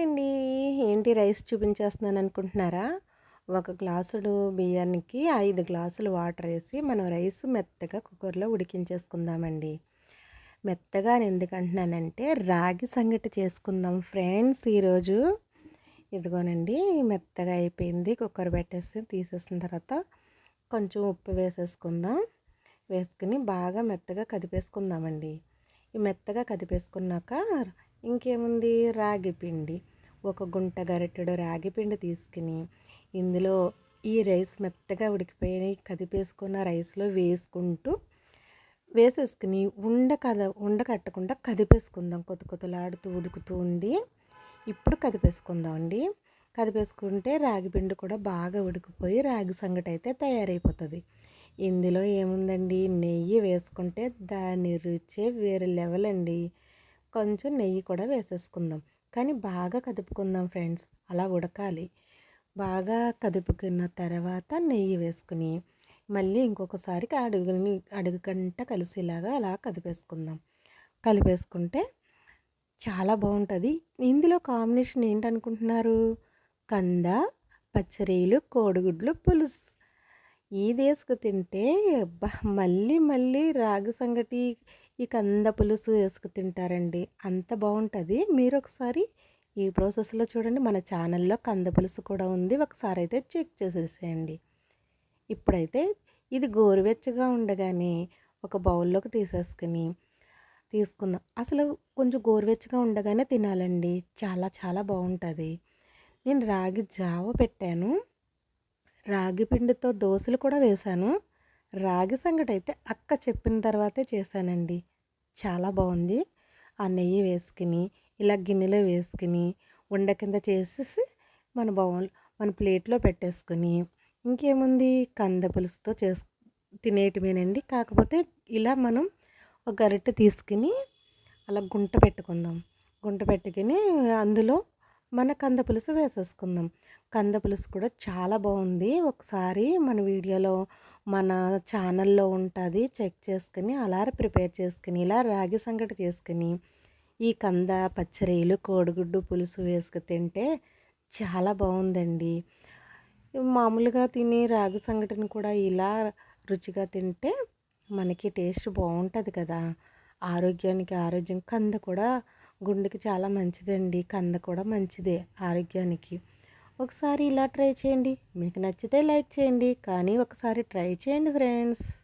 అండి. ఏంటి రైస్ చూపించేస్తున్నాను అనుకుంటున్నారా? ఒక గ్లాసుడు బియ్యానికి ఐదు గ్లాసులు వాటర్ వేసి మనం రైస్ మెత్తగా కుక్కర్లో ఉడికించేసుకుందామండి. మెత్తగా అని ఎందుకంటున్నానంటే రాగి సంగటి చేసుకుందాం ఫ్రెండ్స్ ఈరోజు. ఇదిగోనండి మెత్తగా అయిపోయింది. కుక్కర్ పెట్టేసి తీసేసిన తర్వాత కొంచెం ఉప్పు వేసేసుకుందాం. వేసుకుని బాగా మెత్తగా కదిపేసుకుందామండి. ఈ మెత్తగా కదిపేసుకున్నాక ఇంకేముంది? రాగిపిండి ఒక గుంట గరిటెడు రాగి పిండి తీసుకుని ఇందులో ఈ రైస్ మెత్తగా ఉడికిపోయి కదిపేసుకున్న రైస్లో వేసుకుంటూ వేసేసుకుని ఉండ కద ఉండ కట్టకుండా కదిపేసుకుందాం. కొత్త కొత్తలాడుతూ ఉడుకుతూ ఉంది. ఇప్పుడు కదిపేసుకుందాం అండి కదిపేసుకుంటే రాగి పిండి కూడా బాగా ఉడికిపోయి రాగి సంగటి అయితే తయారైపోతుంది. ఇందులో ఏముందండి? నెయ్యి వేసుకుంటే దాని రుచే వేరే లెవెల్ అండి కొంచెం నెయ్యి కూడా వేసేసుకుందాం. కానీ బాగా కదుపుకుందాం ఫ్రెండ్స్. అలా ఉడకాలి. బాగా కదుపుకున్న తర్వాత నెయ్యి వేసుకుని మళ్ళీ ఇంకొకసారి అడుగుని అడుగుకంట కలిసేలాగా అలా కదిపేసుకుందాం. కలిపేసుకుంటే చాలా బాగుంటుంది. ఇందులో కాంబినేషన్ ఏంటనుకుంటున్నారు? కంద పచ్చరీలు కోడిగుడ్లు పులుసు. ఈ దేశకు తింటే మళ్ళీ మళ్ళీ రాగి సంగటి ఈ కంద పులుసు వేసుకు తింటారండి. అంత బాగుంటుంది మీరు ఒకసారి ఈ ప్రాసెస్లో చూడండి. మన ఛానల్లో కంద పులుసు కూడా ఉంది. ఒకసారి అయితే చెక్ చేసేసేయండి. ఇప్పుడైతే ఇది గోరువెచ్చగా ఉండగానే ఒక బౌల్లోకి తీసేసుకుని తీసుకుందాం. అసలు కొంచెం గోరువెచ్చగా ఉండగానే తినాలండి. చాలా చాలా బాగుంటుంది నేను రాగి జావ పెట్టాను. రాగి పిండితో దోశలు కూడా వేశాను. రాగి సంగటి అయితే అక్క చెప్పిన తర్వాతే చేశానండి. చాలా బాగుంది. ఆ నెయ్యి వేసుకుని ఇలా గిన్నెలో వేసుకుని ఉండ కింద చేసేసి మన బౌల్ మన ప్లేట్లో పెట్టేసుకొని ఇంకేముంది? కంద పులుసుతో చేసు తినేయటమేనండి. కాకపోతే ఇలా మనం ఒక గరిటె తీసుకుని అలా గుంట పెట్టుకుందాం. గుంట పెట్టుకుని అందులో మన కంద పులుసు వేసేసుకుందాం. కంద పులుసు కూడా చాలా బాగుంది. ఒకసారి మన వీడియోలో మన ఛానల్లో ఉంటుంది. చెక్ చేసుకుని అలా ప్రిపేర్ చేసుకుని ఇలా రాగి సంగటి చేసుకుని ఈ కంద పచ్చరీలు కోడిగుడ్డు పులుసు వేసుకు తింటే చాలా బాగుందండి. మామూలుగా తినే రాగి సంగటిని కూడా ఇలా రుచిగా తింటే మనకి టేస్ట్ బాగుంటుంది కదా. ఆరోగ్యానికి ఆరోగ్యం కంద కూడా గుండెకి చాలా మంచిదండి కంద కూడా మంచిదే ఆరోగ్యానికి. ఒకసారి ఇలా ట్రై చేయండి. మీకు నచ్చితే లైక్ చేయండి. కానీ ఒకసారి ట్రై చేయండి ఫ్రెండ్స్.